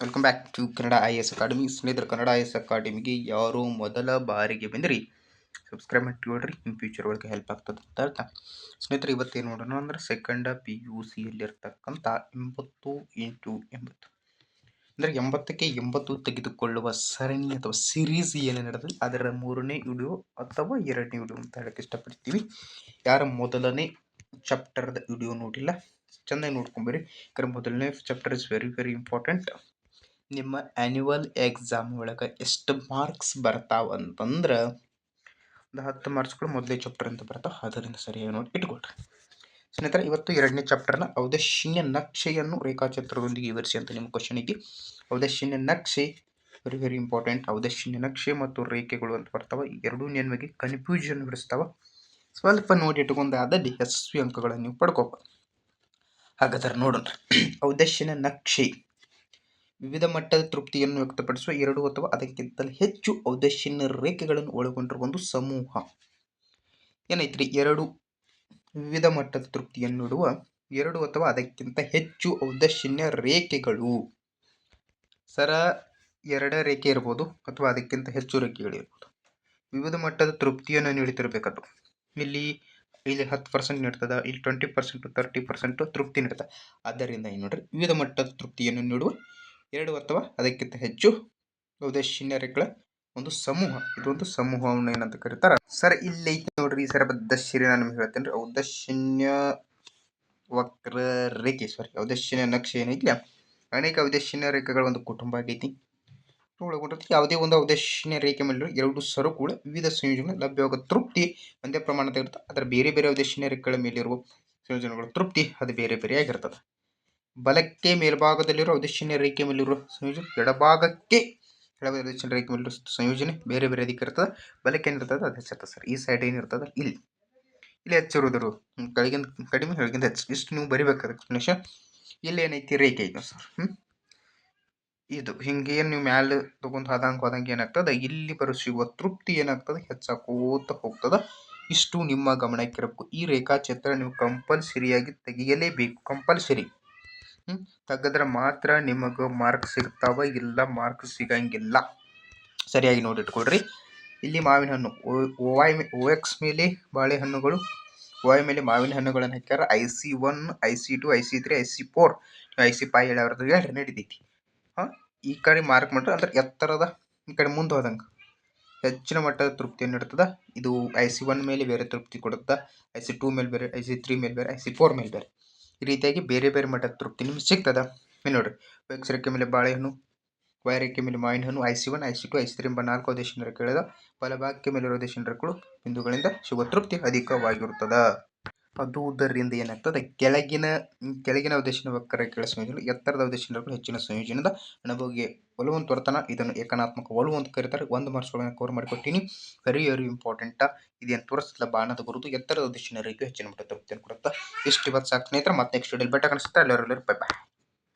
Welcome back to Kannada I S academy ಸ್ನೇಹಿತರೆ Kannada I S ಅಕಾಡೆಮಿಗೆ ಯಾರು ಮೊದಲ ಬಾರಿಗೆ ಬಂದಿರಿ? ಸಬ್ಸ್ಕ್ರೈಬ್ ಮಾಡಿಕೊಳ್ಳ್ರಿ ಇನ್ ಫ್ಯೂಚರ್ ಒಳಗೆ ಹೆಲ್ಪ್ ಆಗ್ತದೆ ಅಂತ ಅರ್ಥ. ಸ್ನೇಹಿತರು, ಇವತ್ತೇನು ನೋಡೋಣ ಅಂದ್ರೆ ಸೆಕೆಂಡ ಪಿ ಯು ಸಿಯಲ್ಲಿರ್ತಕ್ಕಂಥ ಎಂಬತ್ತು ಇಂಟು ಎಂಬತ್ತು. ಅಂದರೆ ಎಂಬತ್ತಕ್ಕೆ ಎಂಬತ್ತು ತೆಗೆದುಕೊಳ್ಳುವ ಸರಣಿ ಅಥವಾ ಸಿರೀಸ್ ಏನು ನಡೆದಿದೆ ಅದರ ಮೂರನೇ ವಿಡಿಯೋ ಅಥವಾ ಎರಡನೇ ವಿಡಿಯೋ ಅಂತ ಹೇಳಕ್ಕೆ ಇಷ್ಟಪಡ್ತೀವಿ. ಯಾರ ಮೊದಲನೇ ಚಾಪ್ಟರ್ದ ವಿಡಿಯೋ ನೋಡಿಲ್ಲ ಚೆನ್ನಾಗಿ ನೋಡ್ಕೊಂಬರಿ ಯಾಕಂದ್ರೆ ಮೊದಲನೇ chapter is very very important ನಿಮ್ಮ ಆ್ಯನ್ಯುವಲ್ ಎಕ್ಸಾಮ್ ಒಳಗೆ ಎಷ್ಟು ಮಾರ್ಕ್ಸ್ ಬರ್ತಾವ ಅಂತಂದ್ರೆ ಒಂದು ಹತ್ತು ಮಾರ್ಕ್ಸ್ಗಳು ಮೊದಲೇ ಚಾಪ್ಟರ್ ಅಂತ ಬರ್ತಾವೆ. ಅದರಿಂದ ಸರಿಯಾಗಿ ನೋಡಿ ಇಟ್ಕೊಳ್ರಿ. ಸ್ನೇಹಿತರೆ, ಇವತ್ತು ಎರಡನೇ ಚಾಪ್ಟರ್ನ ಔದಶಿನ್ಯ ನಕ್ಷೆಯನ್ನು ರೇಖಾಚಿತ್ರದೊಂದಿಗೆ ವಿವರಿಸಿ ಅಂತ ನಿಮ್ಮ ಕ್ವಶನ್ ಐತಿ. ಔದಶಿನ್ಯ ನಕ್ಷೆ ವೆರಿ ವೆರಿ ಇಂಪಾರ್ಟೆಂಟ್ ಔದಶಿನ್ಯ ನಕ್ಷೆ ಮತ್ತು ರೇಖೆಗಳು ಅಂತ ಬರ್ತಾವೆ. ಎರಡೂ ನಿಮಗೆ ಕನ್ಫ್ಯೂಷನ್ ಬಿಡಿಸ್ತಾವೆ ಸ್ವಲ್ಪ ನೋಡಿ ಇಟ್ಕೊಂಡು ಆದಲ್ಲಿ ಯಶಸ್ವಿ ಅಂಕಗಳನ್ನು ನೀವು ಪಡ್ಕೋಬೋದು ಹಾಗಾದ್ರೆ ನೋಡೋಣ. ಔದಶಿನ ನಕ್ಷೆ. ವಿವಿಧ ಮಟ್ಟದ ತೃಪ್ತಿಯನ್ನು ವ್ಯಕ್ತಪಡಿಸುವ ಎರಡು ಅಥವಾ ಅದಕ್ಕಿಂತ ಹೆಚ್ಚು ಔದಶ್ಯನ ರೇಖೆಗಳನ್ನು ಒಳಗೊಂಡಿರುವ ಒಂದು ಸಮೂಹ. ಏನೈತ್ರಿ? ಎರಡು ವಿವಿಧ ಮಟ್ಟದ ತೃಪ್ತಿಯನ್ನು ನೀಡುವ ಎರಡು ಅಥವಾ ಅದಕ್ಕಿಂತ ಹೆಚ್ಚು ಔದಶ್ಯನ್ಯ ರೇಖೆಗಳು. ಸರ ಎರಡ ರೇಖೆ ಇರ್ಬೋದು ಅಥವಾ ಅದಕ್ಕಿಂತ ಹೆಚ್ಚು ರೇಖೆಗಳಿರ್ಬೋದು ವಿವಿಧ ಮಟ್ಟದ ತೃಪ್ತಿಯನ್ನು ನೀಡುತ್ತಿರಬೇಕದು ಇಲ್ಲಿ ಇಲ್ಲಿ ಹತ್ತು ಪರ್ಸೆಂಟ್ ನೀಡ್ತದ, ಇಲ್ಲಿ ಟ್ವೆಂಟಿ ಪರ್ಸೆಂಟು ತರ್ಟಿ ಪರ್ಸೆಂಟು ತೃಪ್ತಿ ನೀಡ್ತದೆ. ಆದ್ದರಿಂದ ಏನು ನೋಡ್ರಿ, ವಿವಿಧ ಮಟ್ಟದ ತೃಪ್ತಿಯನ್ನು ನೀಡುವ ಎರಡು ಅಥವಾ ಅದಕ್ಕಿಂತ ಹೆಚ್ಚು ರೇಖೆಗಳ ಒಂದು ಸಮೂಹ. ಇದೊಂದು ಸಮೂಹವನ್ನು ಏನಂತ ಕರೀತಾರ? ಸರ್, ಇಲ್ಲಿ ನೋಡ್ರಿ ಸರ್ ಬದ್ಧಶಿರಿ ನಾನು ನಿಮ್ಗೆ ಹೇಳ್ತೇನೆ ರೀ ಔದಶಿನ್ಯ ವಕ್ರ ರೇಖೆ ಸಾರಿ ಔದಶಿನ್ಯ ನಕ್ಷೆ ಏನೈತಿ ಅನೇಕ ಔದಶಿನ್ಯ ರೇಖೆಗಳ ಒಂದು ಕುಟುಂಬ ಆಗೈತಿ. ಒಳಗೊಂಡಿರ್ತದೆ ಯಾವುದೇ ಒಂದು ಔದಶಿನ್ಯ ರೇಖೆ ಮೇಲೆ ಎರಡು ಸರಕುಗಳ ವಿವಿಧ ಸಂಯೋಜನೆ ಲಭ್ಯವಾಗುವ ತೃಪ್ತಿ ಒಂದೇ ಪ್ರಮಾಣದ ಇರ್ತದೆ. ಅದರ ಬೇರೆ ಬೇರೆ ಔದಶಿನ್ಯ ರೇಖೆಗಳ ಮೇಲಿರುವ ಸಂಯೋಜನೆಗಳ ತೃಪ್ತಿ ಅದು ಬೇರೆ ಬೇರೆ ಆಗಿರ್ತದೆ. ಬಲಕ್ಕೆ ಮೇಲ್ಭಾಗದಲ್ಲಿರುವ ಔದಶಿನ್ಯ ರೇಖೆ ಮೇಲಿರುವ ಸಂಯೋಜನೆ, ಎಡಭಾಗಕ್ಕೆ ಔದಶಿನ್ಯ ರೇಖೆ ಮೇಲಿರುವ ಸಂಯೋಜನೆ ಬೇರೆ ಬೇರೆ ಅದಕ್ಕೆ ಇರ್ತದೆ, ಬಲಕ್ಕೆ ಏನಿರ್ತದೆ ಅದು ಹೆಚ್ಚಿರ್ತದೆ ಸರ್. ಈ ಸೈಡ್ ಏನಿರ್ತದೆ ಇಲ್ಲಿ. ಇಲ್ಲಿ ಹೆಚ್ಚಿರುವುದರು. ಕೆಳಗಿಂದ, ಕಡಿಮೆ ಕೆಳಗಿಂದ ಹೆಚ್ಚು. ಇಷ್ಟು ನೀವು ಬರಿಬೇಕಾದ ಎಕ್ಸ್ಪ್ಲನೇಷನ್ ಇಲ್ಲಿ ಏನೈತಿ ರೇಖೆ ಇದೆ ಸರ್. ಇದು. ಇದು ಏನು ನೀವು ಮ್ಯಾಲೆ ತಗೊಂಡು ಹೋದಂಗೆ ಹೋದಂಗೆ ಏನಾಗ್ತದೆ, ಇಲ್ಲಿ ಬರೋ ಸಿಗುವ ತೃಪ್ತಿ ಏನಾಗ್ತದೆ, ಹೆಚ್ಚಾಕೋತ ಹೋಗ್ತದೆ. ಇಷ್ಟು ನಿಮ್ಮ ಗಮನಕ್ಕಿರಬೇಕು ಈ ರೇಖಾಚಿತ್ರ ನೀವು ಕಂಪಲ್ಸರಿಯಾಗಿ ತೆಗೆಯಲೇಬೇಕು. ಕಂಪಲ್ಸರಿ ತೆಗೆದ್ರೆ ಮಾತ್ರ ನಿಮಗೆ ಮಾರ್ಕ್ ಸಿಗ್ತಾವ ಇಲ್ಲ ಮಾರ್ಕ್ ಸಿಗಂಗಿಲ್ಲ. ಸರಿಯಾಗಿ ನೋಡಿಟ್ಕೊಳ್ರಿ ಇಲ್ಲಿ ಮಾವಿನ ಹಣ್ಣು, ಓ ವೈ ಓ ಎಕ್ಸ್ ಮೇಲೆ ಬಾಳೆಹಣ್ಣುಗಳು ಓ ಐ ಮೇಲೆ ಮಾವಿನ ಹಣ್ಣುಗಳನ್ನು ಹಾಕ್ಯಾರ. I C one, I C two, I C three, I C four I C five ಹೇಳವ್ರದ್ದು ಹೇಳ್ರಿ, ನಡೀತೈತಿ. ಹಾಂ, ಈ ಕಡೆ ಮಾರ್ಕ್ ಮಾಡ್ರೆ ಅಂದ್ರೆ ಎತ್ತರದ, ಈ ಕಡೆ ಮುಂದೆ ಹೋದಂಗೆ. ಹೆಚ್ಚಿನ ಮಟ್ಟದ ತೃಪ್ತಿಯನ್ನು ನೀಡ್ತದೆ. ಇದು ಐ ಸಿ ಒನ್ ಮೇಲೆ ಬೇರೆ ತೃಪ್ತಿ ಕೊಡುತ್ತೆ, ಐ ಸಿ ಟೂ ಮೇಲೆ ಬೇರೆ, ಐ ಸಿ ತ್ರೀ ಮೇಲೆ ಬೇರೆ, ಐ ಸಿ ಫೋರ್ ಮೇಲೆ ಬೇರೆ. ಈ ರೀತಿಯಾಗಿ ಬೇರೆ ಬೇರೆ ಮಟ್ಟದ ತೃಪ್ತಿ ನಿಮ್ಗೆ ಸಿಗ್ತದ? ಇಲ್ಲಿ ನೋಡ್ರಿ ರೇಖೆ ಮೇಲೆ ಬಾಳೆಹಣ್ಣು ವೈರಕ್ಕೆ ಮೇಲೆ ಮಾವಿನ ಹಣ್ಣು I C one, I C two, I C three ಎಂಬ ನಾಲ್ಕು ದೇಶಿನ ಕೇಳಿದ ಬಲಭಾಗಕ್ಕೆ ಮೇಲಿರುವ ದೇಶಿನ ರೇಖೆಗಳು ಬಿಂದುಗಳಿಂದ ಸಿಗುವ ತೃಪ್ತಿ ಅಧಿಕವಾಗಿರುತ್ತದೆ. ಅದುದರಿಂದ ಏನಾಗ್ತದೆ? ಕೆಳಗಿನ ಕೆಳಗಿನ ಉದ್ದೇಶನ ಕೆಳ ಸಂಯೋಜನೆ ಎತ್ತರದ ಉದ್ದೇಶನ ಹೆಚ್ಚಿನ ಸಂಯೋಜನದ ಅನುಭವಿಗೆ ಒಲವು ತೋರ್ತನ ಇದನ್ನು ಏಕನಾತ್ಮಕ ಒಲವು ಅಂತ ಕರೀತಾರೆ. ಒಂದು ಮಾರ್ಕ್ಸ್ಗಳನ್ನು ಕವರ್ ಮಾಡಿಕೊಟ್ಟಿನಿ. ವೆರಿ ವೆರಿ ಇಂಪಾರ್ಟೆಂಟ್ ಇದೇನು ತೋರಿಸಿದ ಬಾಣದ ಗುರುತು. ಎತ್ತರದ ಉದ್ದೇಶನ ರೇಖೆ ಹೆಚ್ಚಿನ ಮಟ್ಟ ತೃಪ್ತಿಯನ್ನು ಕೊಡುತ್ತಾ ಇಷ್ಟು ಇವತ್ತು ಸಾಕು ಸ್ನೇಹಿತರೆ, ಮತ್ತೆ ನೆಕ್ಸ್ಟ್ ಡೇಲಿ ಬೆಟ್ಟ ಕಾಣಿಸುತ್ತೆ ಎಲ್ಲರೂ ಬೈ ಬಾಯ್